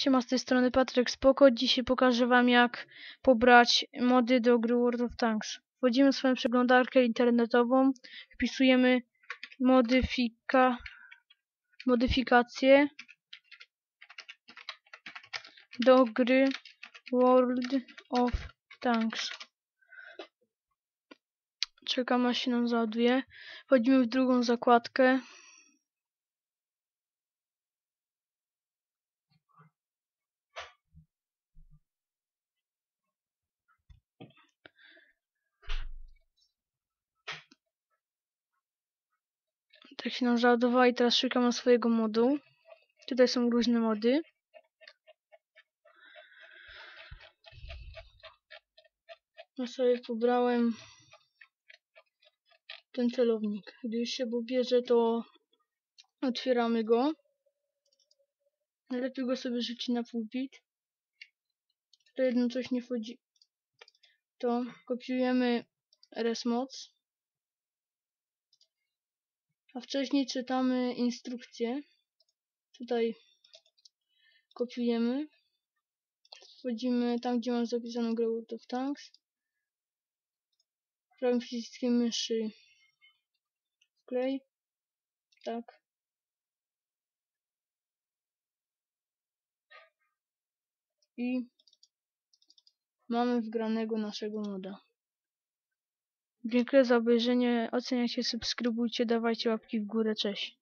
Siema, z tej strony Patryk Spoko. Dzisiaj pokażę wam jak pobrać mody do gry World of Tanks. Wchodzimy w swoją przeglądarkę internetową, wpisujemy modyfika, modyfikacje do gry World of Tanks. Czekam aż się nam załaduje. Wchodzimy w drugą zakładkę. Tak się nam załadowała i teraz szukam swojego modu. Tutaj są różne mody. Ja sobie pobrałem ten celownik. Gdy już się pobierze, to otwieramy go. Najlepiej go sobie rzucić na pulpit. To jedno coś nie wchodzi. To kopiujemy resmoc. A wcześniej czytamy instrukcję. Tutaj kopiujemy. Wchodzimy tam, gdzie mam zapisaną grę World of Tanks. Prawym przyciskiem myszy wklej. Tak. I mamy wgranego naszego moda. Dziękuję za obejrzenie. Oceniajcie, subskrybujcie, dawajcie łapki w górę. Cześć.